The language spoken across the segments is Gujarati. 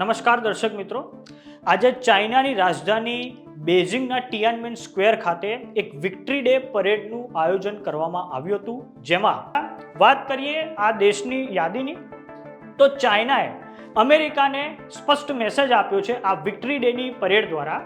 નમસ્કાર દર્શક મિત્રો. આજે ચાઇનાની રાજધાની બેઝિંગના ટિયાનમેન સ્ક્વેર ખાતે એક વિક્ટરી ડે પરેડનું આયોજન કરવામાં આવ્યું હતું. જેમાં વાત કરીએ આ દેશની યાદીની, તો ચાઇનાએ અમેરિકાને સ્પષ્ટ મેસેજ આપ્યો છે આ વિક્ટરી ડેની પરેડ દ્વારા.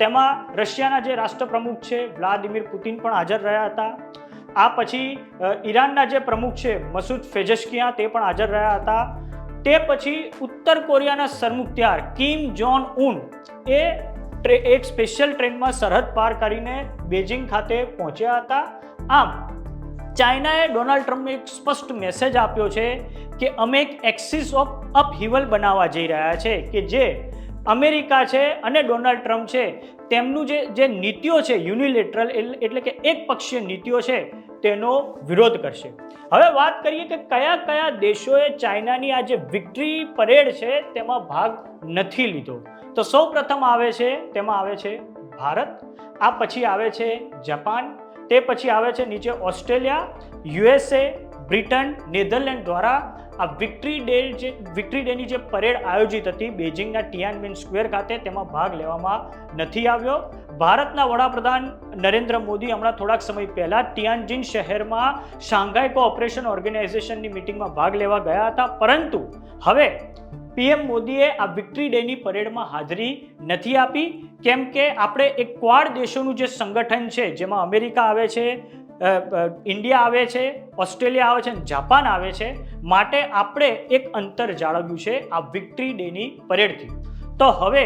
તેમાં રશિયાના જે રાષ્ટ્રપ્રમુખ છે વ્લાદિમીર પુતિન પણ હાજર રહ્યા હતા. આ પછી ઈરાનના જે પ્રમુખ છે મસૂદ ફેજસ્કિયા તે પણ હાજર રહ્યા હતા. તે પછી ઉત્તર કોરિયાના સરમુખત્યાર કિમ જોન ઉન એ એક સ્પેશિયલ ટ્રેનમાં સરહદ પાર કરીને બેજિંગ ખાતે પહોંચ્યા હતા. આમ, ચાઇનાએ ડોનાલ્ડ ટ્રમ્પને એક સ્પષ્ટ મેસેજ આપ્યો છે કે અમે એક એક્સિસ ઓફ અપહિવલ બનાવવા જઈ રહ્યા છે કે જે અમેરિકા છે અને ડોનાલ્ડ ટ્રમ્પ છે, તેમનું જે જે નીતિઓ છે, યુનિલેટરલ એટલે કે એક પક્ષીય નીતિઓ છે, તેનો વિરોધ કરશે. હવે વાત કરીએ કે કયા કયા દેશોએ ચાઇનાની આ જે વિક્ટરી પરેડ છે, તેમાં ભાગ નથી લીધો. તો સૌ પ્રથમ આવે છે, તેમાં આવે છે ભારત, આ પછી આવે છે જાપાન, તે પછી આવે છે નીચે ઓસ્ટ્રેલિયા યુએસએ બ્રિટન, નેધરલેન્ડ દ્વારા આ વિક્ટરી ડે જે, વિક્ટરી ડેની જે પરેડ આયોજિત હતી, બેઇજિંગના ટિયાનમેન સ્ક્વેર ખાતે, તેમાં ભાગ લેવામાં નથી આવ્યો. ભારતના વડાપ્રધાન નરેન્દ્ર મોદી હમણાં થોડાક સમય પહેલા ટિયાનજીન શહેરમાં શાંઘાઈ કોઓપરેશન ઓર્ગેનાઇઝેશનની મિટિંગમાં ભાગ લેવા ગયા હતા. પરંતુ હવે પીએમ મોદીએ આ વિક્ટરી ડેની પરેડમાં હાજરી નથી આપી. કેમ કે આપણે એક ક્વાડ દેશોનું જે સંગઠન છે, જેમાં અમેરિકા આવે છે ઇન્ડિયા આવે છે, ઓસ્ટ્રેલિયા આવે છે અને જાપાન આવે છે માટે આપણે એક અંતર જાળવ્યું છે આ વિક્ટરી ડેની પરેડથી. તો હવે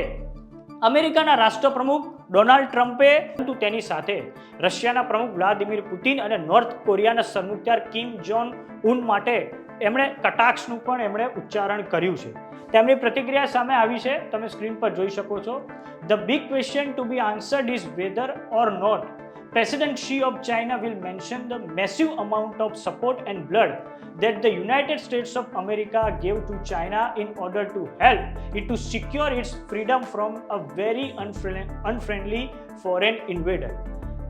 અમેરિકાના રાષ્ટ્રપ્રમુખ ડોનાલ્ડ ટ્રમ્પે પરંતુ તેની સાથે રશિયાના પ્રમુખ વ્લાદિમીર પુતિન અને નોર્થ કોરિયાના સરમુખત્યાર કિમ જોન ઉન માટે એમણે કટાક્ષનું પણ એમણે ઉચ્ચારણ કર્યું છે. તેમની પ્રતિક્રિયા સામે આવી છે, તમે સ્ક્રીન પર જોઈ શકો છો. The big question to be answered is whether or not President Xi of China will mention the massive amount of support and blood that the United States of America gave to China in order to help it to secure its freedom from a very unfriendly, unfriendly foreign invader.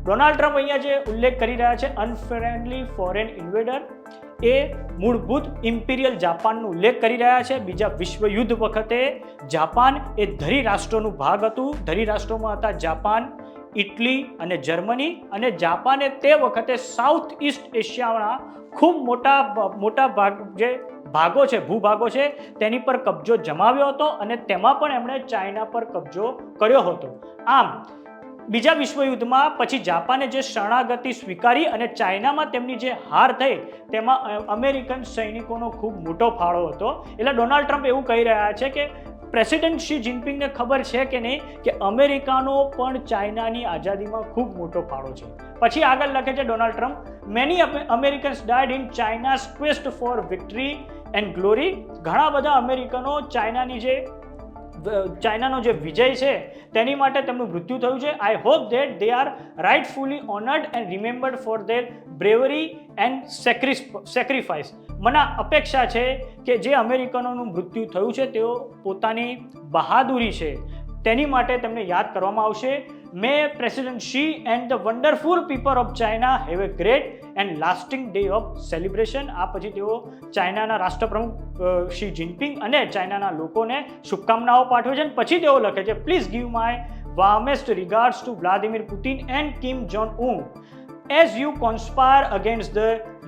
Donald Trump અહીંયા જે ઉલ્લેખ કરી રહ્યા છે અનફ્રેન્ડલી ફોરેન ઇન્વેડર એ મૂળભૂત ઇમ્પિરિયલ જાપાનનો ઉલ્લેખ કરી રહ્યા છે. બીજા વિશ્વયુદ્ધ વખતે જાપાન એ ધરી રાષ્ટ્રોનું ભાગ હતું. ધરી રાષ્ટ્રોમાં હતા જાપાન, ઇટલી અને જર્મની અને જાપાને તે વખતે સાઉથ ઇસ્ટ એશિયાના ખૂબ મોટા મોટા ભાગ જે ભાગો છે, ભૂભાગો છે, તેની પર કબજો જમાવ્યો હતો અને તેમાં પણ એમણે ચાઇના પર કબજો કર્યો હતો. આમ બીજા વિશ્વયુદ્ધમાં પછી જાપાને જે શરણાગતિ સ્વીકારી અને ચાઇનામાં તેમની જે હાર થઈ, તેમાં અમેરિકન સૈનિકોનો ખૂબ મોટો ફાળો હતો. એટલે ડોનાલ્ડ ટ્રમ્પ એવું કહી રહ્યા છે કે, પ્રેસિડેન્ટ શી જિનપિંગને ખબર છે કે નહીં કે અમેરિકાનો પણ ચાઇનાની આઝાદીમાં ખૂબ મોટો ફાળો છે. પછી આગળ લખે છે Donald Trump many Americans died in China quest for victory and glory ઘણા બધા અમેરિકનો ચાઇનાની જે ચાઇનાનો જે વિજય છે, તેની માટે તેમનું મૃત્યુ થયું છે. I hope that they are rightfully honoured and remembered for their bravery and sacrifice મને અપેક્ષા છે કે જે અમેરિકનોનું મૃત્યુ થયું છે, તેઓ પોતાની બહાદુરી છે, તેની માટે તેમને યાદ કરવામાં આવશે. May President Xi and the wonderful people of China have a great and lasting day of celebration આ પછી તેઓ ચાઇનાના રાષ્ટ્રપ્રમુખ શી જિનપિંગ અને ચાઇનાના લોકોને શુભકામનાઓ પાઠવે છે. અને પછી તેઓ લખે છે please give my warmest regards to Vladimir Putin and Kim Jong Un as you conspire against the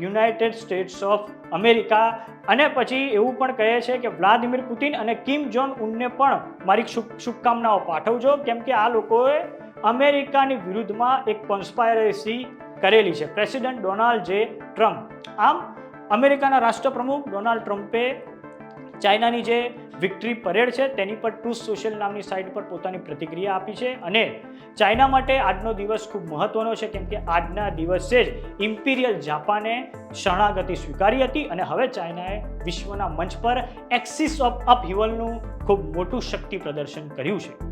United States of America અને પછી એવું પણ કહે છે કે વ્લાદિમીર પુતિન અને કિમ જોન ઉનને પણ મારી શુભ, શુભકામનાઓ પાઠવજો. કેમ કે આ લોકોએ અમેરિકાની વિરુદ્ધમાં એક કોન્સ્પાયરસી કરેલી છે. પ્રેસિડેન્ટ ડોનાલ્ડ જે ટ્રમ્પ આમ, અમેરિકાના રાષ્ટ્રપ્રમુખ ડોનાલ્ડ ટ્રમ્પે ચાઇનાની જે વિક્ટરી પરેડ છે, તેની પર ટ્રુથ સોશિયલ નામની સાઇટ પર પોતાની પ્રતિક્રિયા આપી છે અને ચાઇના માટે આજનો દિવસ ખૂબ મહત્વનો છે, કેમ કે આજના દિવસે જ ઇમ્પિરિયલ જાપાને શરણાગતિ સ્વીકારી હતી અને હવે ચાઇનાએ વિશ્વના મંચ પર એક્સિસ ઓફ અપહિવલનું ખૂબ મોટું શક્તિ પ્રદર્શન કર્યું છે.